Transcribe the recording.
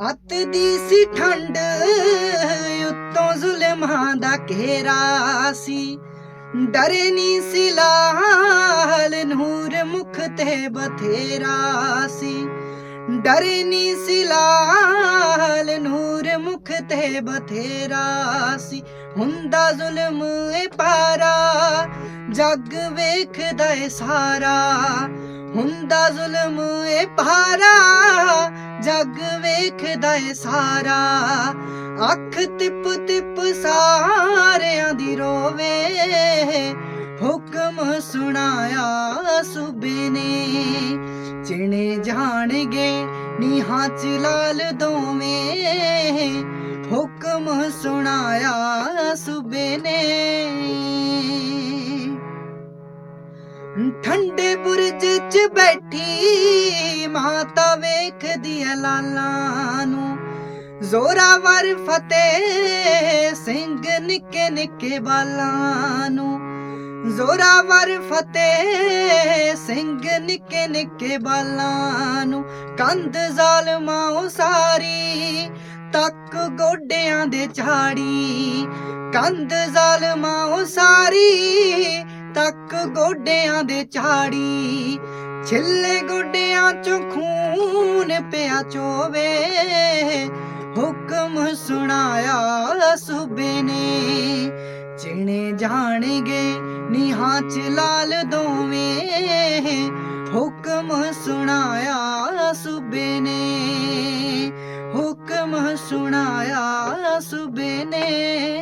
ਅੱਤ ਦੀ ਸੀ ਠੰਡ, ਉੱਤੋਂ ਜ਼ੁਲਮਾਂ ਦਾ ਘੇਰਾ ਸੀ। ਡਰੇ ਨੀ ਸੀ ਲਾਲ, ਨੂਰ ਮੁਖ ਤੇ ਬਥੇਰਾ ਸੀ। ਡਰੇ ਨੀ ਸੀ ਲਾਲ, ਨੂਰ ਮੁਖ ਤੇ ਬਥੇਰਾ ਸੀ। ਹੁੰਦਾ ਜ਼ੁਲਮ ਏ ਪਾਰਾ, ਜੱਗ ਵੇਖਦਾ ਏ ਸਾਰਾ। ਹੁੰਦਾ ਜ਼ੁਲਮ ਏ ਪਾਰਾ। ਜੱਗ ਵੇਖਦਾ ਏ ਸਾਰਾ। ਅੱਖ ਤਿਪ ਤਿਪ ਸਾਰਿਆਂ ਦੀ ਰੋਵੇ। ਹੁਕਮ ਸੁਣਾਇਆ ਸੁਬੇ ਨੇ। ਚਿਣੇ ਜਾਣਗੇ ਨੀਹਾਂ ਚ ਲਾਲ ਦੋਵੇਂ। ਹੁਕਮ ਸੁਣਾਇਆ ਸੁਬੇ ਨੇ। ਠੰਡੇ ਬੁਰਜ ਚ ਬੈਠੀ ਮਾਤਾ ਵੇਖਦੀ ਐ ਲਾਲਾਂ ਨੂੰ। ਜ਼ੋਰਾਵਰ ਫਤਿਹ ਸਿੰਘ ਨਿੱਕੇ ਨਿੱਕੇ ਬਾਲਾਂ ਨੂੰ। ਜ਼ੋਰਾਵਰ ਫਤਿਹ ਸਿੰਘ ਨਿੱਕੇ ਨਿੱਕੇ ਬਾਲਾਂ ਨੂੰ। ਕੰਧ ਜ਼ਾਲਮਾਂ ਸਾਰੀ ਤੱਕ ਗੋਡਿਆਂ ਦੇ ਝਾੜੀ। ਕੰਧ ਜ਼ਾਲਮਾਂ ਸਾਰੀ ਤੱਕ ਗੋਡਿਆਂ ਦੇ ਝਾੜੀ, ਛਿੱਲੇ ਗੋਡਿਆਂ ਚੋਂ ਖੂਨ ਪਿਆ ਚੋਵੇ। ਹੁਕਮ ਸੁਣਾਇਆ ਸੁਬੇ ਨੇ, ਜਿਣੇ ਜਾਣਗੇ ਨੀਹਾਂ ਚ ਲਾਲ ਦੋਵੇਂ। ਹੁਕਮ ਸੁਣਾਇਆ ਸੁਬੇ ਨੇ, ਹੁਕਮ ਸੁਣਾਇਆ ਸੁਬੇ ਨੇ।